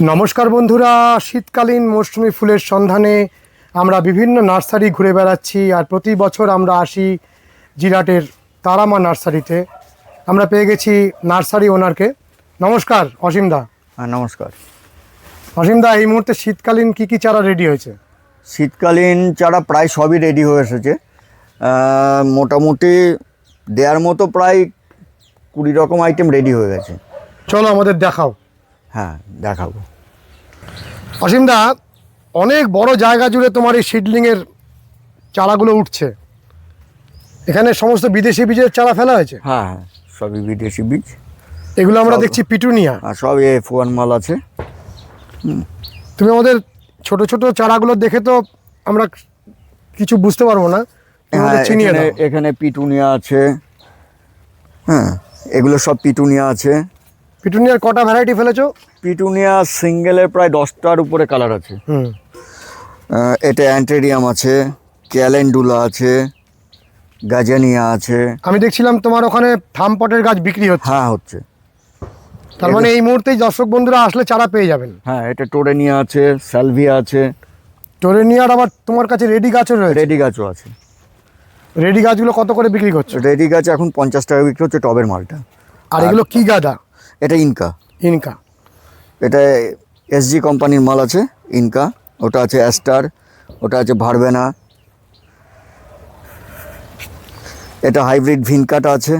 নমস্কার বন্ধুরা শীতকালীন মৌসুমি ফুলের সন্ধানে আমরা বিভিন্ন নার্সারি ঘুরে বেড়াচ্ছি আর প্রতি বছর আমরা আসি জিরাটের তারামা নার্সারিতে। আমরা পেয়ে গেছি নার্সারি ওনারকে। নমস্কার অসীম দা। হ্যাঁ নমস্কার। অসীম দা এই মুহূর্তে শীতকালীন কি কি চারা রেডি হয়েছে? শীতকালীন চারা প্রায় সবই রেডি হয়ে এসেছে। মোটামুটি দেওয়ার মতো প্রায় কুড়ি রকম আইটেম রেডি হয়ে গেছে। চলো আমাদের দেখাও। হ্যাঁ দেখাবো। অসীম দা অনেক বড় জায়গা জুড়ে তোমার এই সিডলিংয়ের চারাগুলো উঠছে। এখানে সমস্ত বিদেশি বীজের চারা ফেলা হয়েছে? হ্যাঁ হ্যাঁ সবই বিদেশি বীজ। এগুলো আমরা দেখছি পিটুনিয়া। আর সব এ ফোয়ান মাল আছে। তুমি আমাদের ছোট ছোট চারাগুলো দেখে তো আমরা কিছু বুঝতে পারব না। হ্যাঁ চিনিয়ে এখানে পিটুনিয়া আছে। হ্যাঁ এগুলো সব পিটুনিয়া আছে। পিটুনিয়ার কটা ভ্যারাইটি ফেলেছো? পিটুনিয়া সিঙ্গেলের প্রায় দশটার উপরে কালার আছে। হুম। এটা অ্যান্টেরিয়াম আছে ক্যালেন্ডুলা আছে গাজানিয়া আছে। আমি দেখছিলাম তোমার ওখানে থাম পটের গাছ বিক্রি হচ্ছে। হ্যাঁ হচ্ছে। তার মানে এই মুহূর্তেই দর্শক বন্ধুরা আসলে চারা পেয়ে যাবেন। হ্যাঁ এটা টোরেনিয়া আছে স্যালভিয়া আছে। টোরেনিয়ার আবার তোমার কাছে রেডি গাছও রয়েছে? রেডি গাছও আছে। রেডি গাছগুলো কত করে বিক্রি করছ? রেডি গাছ এখন পঞ্চাশ টাকা বিক্রি হচ্ছে টবের মালটা। আর এগুলো কি গাদা? এটা ইনকা ইনকা এটা এসজি কোম্পানির মাল আছে ইনকা ওটা আছে অ্যাস্টার ওটা আছে ভারবেনা এটা হাইব্রিড ভিনকাটা আছে।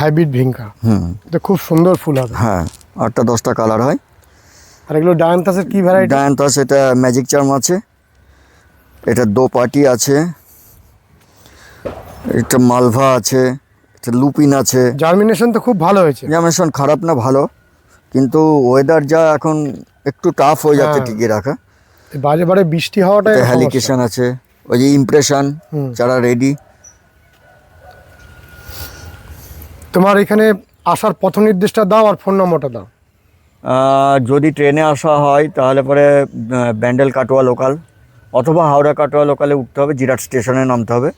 হাইব্রিড ভিনকা হুম। এটা খুব সুন্দর ফুল হবে। হ্যাঁ আটটা দশটা কালার হয়। আর এগুলো ডায়ান্থাসের কি ভ্যারাইটি ডায়ান্তাস এটা ম্যাজিক চার্ম আছে। এটা দো পার্টি আছে। এটা মালভা আছে। লুপিন আছে। জার্মিনেশন তো খুব ভালো হয়েছে। জামেশন খারাপ না ভালো। কিন্তু ওয়েদার যা এখন একটু টাফ হয়ে যাচ্ছে হ্যাঁ। টিকিয়ে রাখা। এই বাজে বারে বৃষ্টি হওয়াটা হ্যালিকেশন আছে। ওই যে ইমপ্রেশন যারা রেডি তোমার এখানে আসার পথ নির্দেশটা দাও আর ফোন নম্বরটা দাও। যদি ট্রেনে আসা হয় তাহলে পরে ব্যান্ডেল কাটোয়া লোকাল অথবা হাওড়া কাটোয়া লোকালে উঠতে হবে জিরাট স্টেশনে নামতে হবে।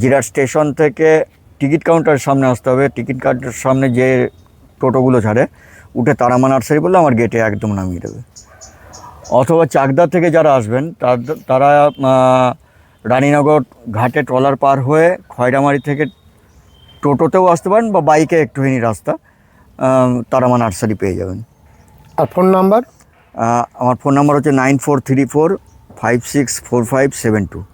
জিরাট স্টেশন থেকে টিকিট কাউন্টারের সামনে আসতে হবে। টিকিট কাউন্টারের সামনে যে টোটোগুলো ছাড়ে উঠে তারামা নার্সারি বললে আমার গেটে একদম নামিয়ে দেবে। অথবা চাকদা থেকে যারা আসবেন তার- রানীনগর ঘাটে ট্রলার পার হয়ে খয়রামারি থেকে টোটোতেও আসতে পারেন বা বাইকে একটুখানি রাস্তা তারামা নার্সারি পেয়ে যাবেন। আর ফোন নাম্বার আমার ফোন নাম্বার হচ্ছে nine four three four five six four five seven two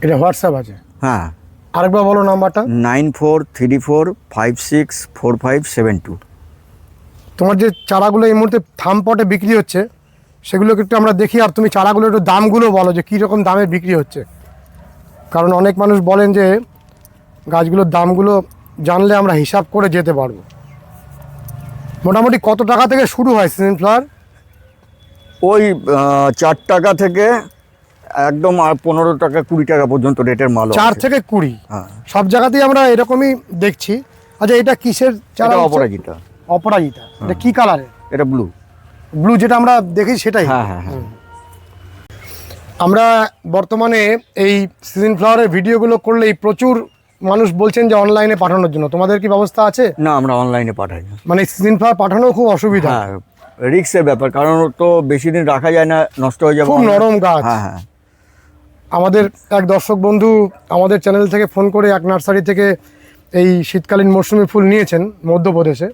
এটা হোয়াটসঅ্যাপ আছে? হ্যাঁ। আরেকবার বলো নাম্বারটা। Nine four three four five six four five seven two. তোমার যে চারাগুলো এই মুহূর্তে থাম পটে বিক্রি হচ্ছে সেগুলোকে একটু আমরা দেখি আর তুমি চারাগুলো একটু দামগুলো বলো যে কীরকম দামে বিক্রি হচ্ছে। কারণ অনেক মানুষ বলেন যে গাছগুলোর দামগুলো জানলে আমরা হিসাব করে যেতে পারব। মোটামুটি কত টাকা থেকে শুরু হয় সিজন ফ্লাওয়ার? ওই চার টাকা থেকে একদম আর পনেরো টাকা কুড়ি টাকা পর্যন্ত রেটের মাল চার থেকে কুড়ি? হ্যাঁ। সব জায়গাতেই আমরা এরকমই দেখছি। আচ্ছা এটা কিসের চারা অপরাজিতা। অপরাজিতা। এটা কি কালারের এটা ব্লু ব্লু যেটা আমরা দেখি সেটাই। হ্যাঁ হ্যাঁ হ্যাঁ। আমরা বর্তমানে এই সিজন ফ্লাওয়ারের ভিডিওগুলো করলেই প্রচুর মানুষ বলছেন যে অনলাইনে পাঠানোর জন্য। তোমাদের কি ব্যবস্থা আছে? না আমরা অনলাইনে পাঠাই মানে সিজন ফ্লাওয়ার পাঠানো খুব অসুবিধা। হ্যাঁ রিক্সের ব্যাপার কারণ তো বেশি দিন রাখা যায় না নষ্ট হয়ে যাবে খুব নরম গাছ। হ্যাঁ হ্যাঁ। আমাদের এক দর্শক বন্ধু আমাদের চ্যানেল থেকে ফোন করে এক নার্সারি থেকে এই শীতকালীন মৌসুমি ফুল নিয়েছেন মধ্যপ্রদেশে।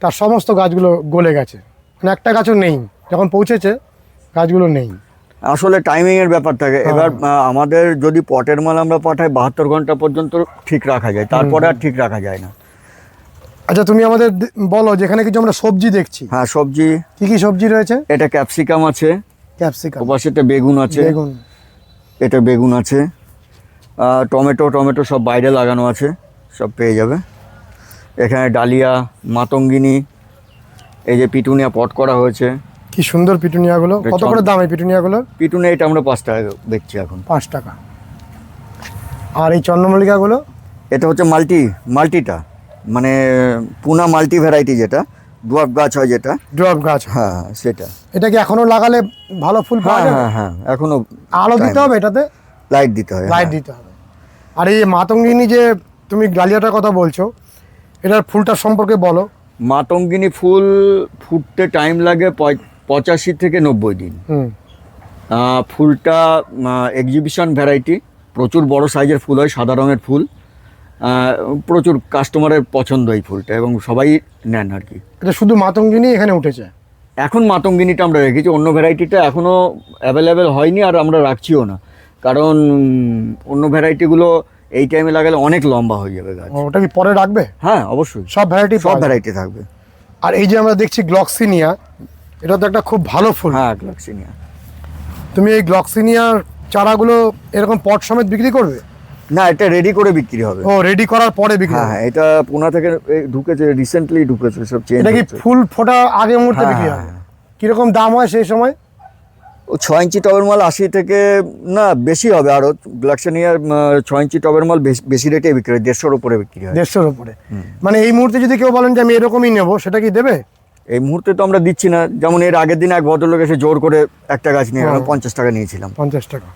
তার সমস্ত গাছগুলো গলে গেছে। মানে একটা গাছও নেই। যখন পৌঁছেছে গাছগুলো নেই। আসলে টাইমিং এর ব্যাপার থাকে হ্যাঁ। এবার আমাদের যদি পটের মাল আমরা পাঠাই বাহাত্তর ঘণ্টা পর্যন্ত ঠিক রাখা যায়। তারপরে আর ঠিক রাখা যায় না। আচ্ছা তুমি আমাদের বলো যেখানে কিছু আমরা সবজি দেখছি। হ্যাঁ সবজি। কি কি সবজি রয়েছে? এটা ক্যাপসিকাম আছে। ক্যাপসিকাম। ওপাশেতে বেগুন আছে। বেগুন। এটা বেগুন আছে। টমেটো টমেটো সব বাইরে লাগানো আছে সব পেয়ে যাবে। এখানে ডালিয়া মাতঙ্গিনী এই যে পিটুনিয়া পট করা হয়েছে। কি সুন্দর পিটুনিয়াগুলো। কত করে দাম এই পিটুনিয়াগুলো পিটুনিয়া এটা আমরা পাঁচ টাকা দেখছি এখন। পাঁচ টাকা। আর এই চন্দ্রমল্লিকাগুলো? এটা হচ্ছে মাল্টি মাল্টিটা। মানে পুনা মাল্টি ভ্যারাইটি যেটা ডুয়াব গাছ হয় যেটা। ড্রপ গাছ। হ্যাঁ সেটা। এটা কি এখনও লাগালে ভালো ফুল পাওয়া হ্যাঁ যাবে? হ্যাঁ হ্যাঁ এখনও আলো দিতে হবে এটাতে? লাইট দিতে হয়। লাইট দিতে হবে। আর এই মাতঙ্গিনী যে তুমি ডালিয়াটার কথা বলছো এটার ফুলটার সম্পর্কে বলো। মাতঙ্গিনী ফুল ফুটতে টাইম লাগে পঁচাশি থেকে নব্বই দিন। ফুলটা এক্সিবিশন ভ্যারাইটি প্রচুর বড় সাইজের ফুল হয় সাদা রঙের ফুল। প্রচুর কাস্টমারের পছন্দ এই ফুলটা এবং সবাই নেন আর কি। এটা শুধু মাতঙ্গিনী এখানে উঠেছে? এখন মাতঙ্গিনীটা আমরা রেখেছি অন্য ভ্যারাইটিটা এখনও অ্যাভেলেবেল হয়নি আর আমরা রাখছিও না। কারণ অন্য ভ্যারাইটিগুলো এই টাইমে লাগালে অনেক লম্বা হয়ে যাবে গাছ। ওটা কি পরে রাখবে? হ্যাঁ অবশ্যই। সব ভ্যারাইটি সব ভ্যারাইটি থাকবে। আর এই যে আমরা দেখছি গ্লক্সিনিয়া এটা তো একটা খুব ভালো ফুল। হ্যাঁ গ্লক্সিনিয়া তুমি এই গ্লক্সিনিয়ার চারাগুলো এরকম পট সমেত বিক্রি করবে? না এটা রেডি করে বিক্রি হবে। ও রেডি করার পরে বিক্রি হ্যাঁ হ্যাঁ এটা পুনা থেকে ঢুকেছে রিসেন্টলি ঢুকেছে সব চেঞ্জ এটা কি ফুল ফোটা আগে মুহূর্তে হ্যাঁ, বিক্রি হয় হবে কীরকম দাম হয় সেই সময়? ও ছয় ইঞ্চি টবের মাল আশি থেকে না বেশি হবে আরও গ্লাক্সানিয়ার ছয় ইঞ্চি টবের মাল বেশ- বেশি রেটে বিক্রি হয় দেড়শোর উপরে বিক্রি হয়। দেড়শোর উপরে। মানে এই মুহূর্তে যদি কেউ বলেন যে আমি এরকমই নেব সেটা কি দেবে? এই মুহূর্তে তো আমরা দিচ্ছি না। যেমন এর আগের দিন এক ভদ্রলোক এসে জোর করে একটা গাছ নিয়ে। পঞ্চাশ টাকা নিয়েছিলাম। পঞ্চাশ টাকা।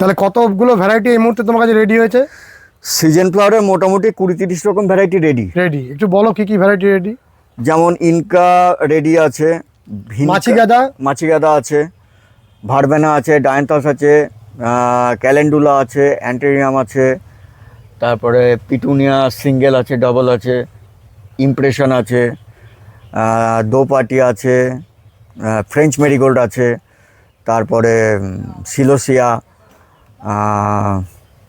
তাহলে কতগুলো ভ্যারাইটি এই মুহূর্তে তোমার কাছে রেডি হয়েছে? সিজন ফ্লাওয়ারের মোটামুটি কুড়ি তিরিশ রকম ভ্যারাইটি রেডি রেডি একটু বলো কি কি ভ্যারাইটি রেডি যেমন ইনকা রেডি আছে মাছি গাঁদা? মাছি গাঁদা আছে ভারবেনা আছে ডায়ান্তাস আছে ক্যালেন্ডুলা আছে অ্যান্টেরিয়াম আছে তারপরে পিটুনিয়া সিঙ্গেল আছে ডবল আছে ইমপ্রেশন আছে দোপাটি আছে ফ্রেঞ্চ মেরিগোল্ড আছে তারপরে সিলোসিয়া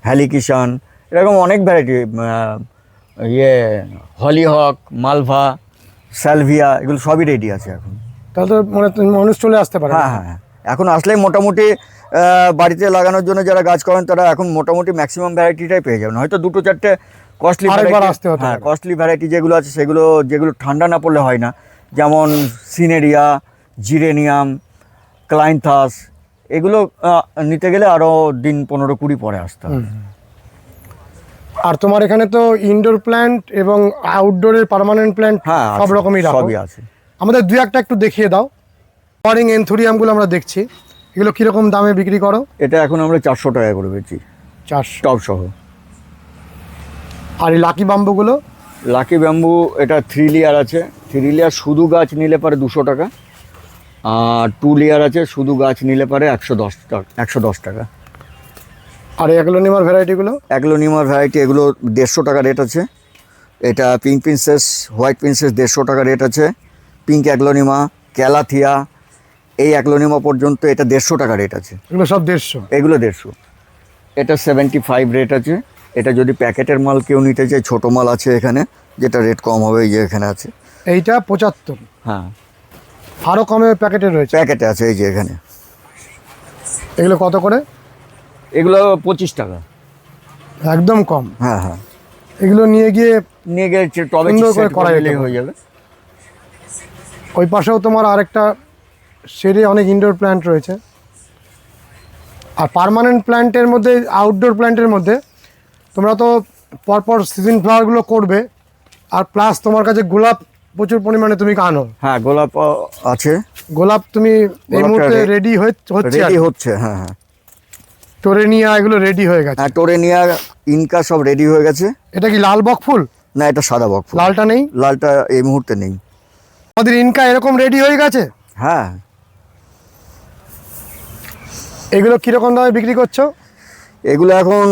হ্যালিকিশান এরকম অনেক ভ্যারাইটি ইয়ে হলিহক মালভা স্যালভিয়া এগুলো সবই রেডি আছে এখন। তাহলে তো মানে তুমি মানুষ চলে আসতে পারে। হ্যাঁ হ্যাঁ হ্যাঁ। এখন আসলেই মোটামুটি বাড়িতে লাগানোর জন্য যারা গাছ করেন তারা এখন মোটামুটি ম্যাক্সিমাম ভ্যারাইটিটাই পেয়ে যাবেন। হয়তো দুটো চারটে কস্টলি আসতে হতে হ্যাঁ কস্টলি ভ্যারাইটি যেগুলো আছে সেগুলো যেগুলো ঠান্ডা না পড়লে হয় না। যেমন সিনেরিয়া জিরেনিয়াম ক্লাইনথাস এগুলো নিতে গেলে আরও দিন পনেরো কুড়ি পরে আসতে হবে। আর তোমার এখানে তো ইনডোর প্ল্যান্ট এবং আউটডোরের পার্মানেন্ট প্ল্যান্ট সব রকমই সবই আছে। আমাদের দুই একটা একটু দেখিয়ে দাও। ফরিং এনথুরিয়ামগুলো আমরা দেখছি। এগুলো কীরকম দামে বিক্রি করো? এটা এখন আমরা চারশো টাকা করে পেয়েছি চারশো। টপ সহ। আর এই লাকি বাম্বুগুলো লাকি ব্যাম্বু এটা থ্রি লেয়ার আছে। থ্রি লেয়ার শুধু গাছ নিলে পারে দুশো টাকা। আর টু লেয়ার আছে শুধু গাছ নিলে পারে একশো দশ টাকা একশো দশ টাকা। আর এগুলো নেমার ভ্যারাইটিগুলো অ্যাগ্লোনিমার ভ্যারাইটি এগুলো দেড়শো টাকা রেট আছে। এটা পিঙ্ক প্রিন্সেস হোয়াইট প্রিন্সেস দেড়শো টাকা রেট আছে। পিঙ্ক অ্যাগ্লোনিমা ক্যালাথিয়া এই অ্যাগ্লোনিমা পর্যন্ত এটা দেড়শো টাকা রেট আছে। এগুলো সব দেড়শো? এগুলো দেড়শো। এটা সেভেন্টি ফাইভ রেট আছে। এটা যদি প্যাকেটের মাল কেউ নিতে চায় ছোটো মাল আছে এখানে যেটা রেট কম হবে এই যে এখানে আছে। এইটা পঁচাত্তর। হ্যাঁ। আরও কমে প্যাকেটে রয়েছে? প্যাকেটে আছে এই যে এখানে। এগুলো কত করে? এগুলো পঁচিশ টাকা। একদম কম। হ্যাঁ হ্যাঁ। এগুলো নিয়ে গিয়ে নিয়ে গিয়ে টবে করে করা। হয়ে যাবে। ওই পাশেও তোমার আরেকটা সেরে অনেক ইনডোর প্ল্যান্ট রয়েছে। আর পার্মানেন্ট প্ল্যান্টের মধ্যে আউটডোর প্ল্যান্টের মধ্যে তোমরা তো পরপর সিজন ফ্লাওয়ারগুলো করবে। আর প্লাস তোমার কাছে গোলাপ প্রচুর পরিমাণে তুমি আনো হ্যাঁ গোলাপ আছে। গোলাপ তুমি এই মুহূর্তে রেডি হচ্ছে রেডি হচ্ছে হ্যাঁ হ্যাঁ। টোরেনিয়া এগুলো রেডি হয়ে গেছে। হ্যাঁ টোরেনিয়া ইনকা সব রেডি হয়ে গেছে। এটা কি লাল বক ফুল? না এটা সাদা বক ফুল। লালটা নেই? লালটা এই মুহূর্তে নেই। আমাদের ইনকা এরকম রেডি হয়ে গেছে? হ্যাঁ। এগুলো কীরকম দামে বিক্রি করছ? এগুলো এখন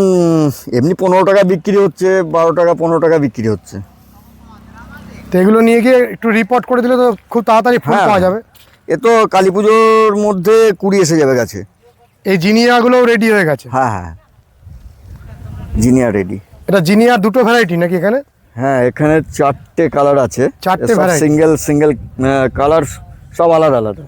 এমনি পনেরো টাকা বিক্রি হচ্ছে বারো টাকা পনেরো টাকা বিক্রি হচ্ছে। তো এগুলো নিয়ে গিয়ে একটু রিপোর্ট করে দিলে তো খুব তাড়াতাড়ি ফুল হ্যাঁ। পাওয়া যাবে। এ তো কালী পুজোর মধ্যে কুড়ি এসে যাবে গাছে। এই জিনিয়াগুলোও রেডি হয়ে গেছে। হ্যাঁ হ্যাঁ। জিনিয়া রেডি এটা জিনিয়া দুটো ভ্যারাইটি নাকি এখানে? হ্যাঁ এখানে চারটে কালার আছে। চারটে? সিঙ্গেল সিঙ্গেল কালার সব আলাদা আলাদা।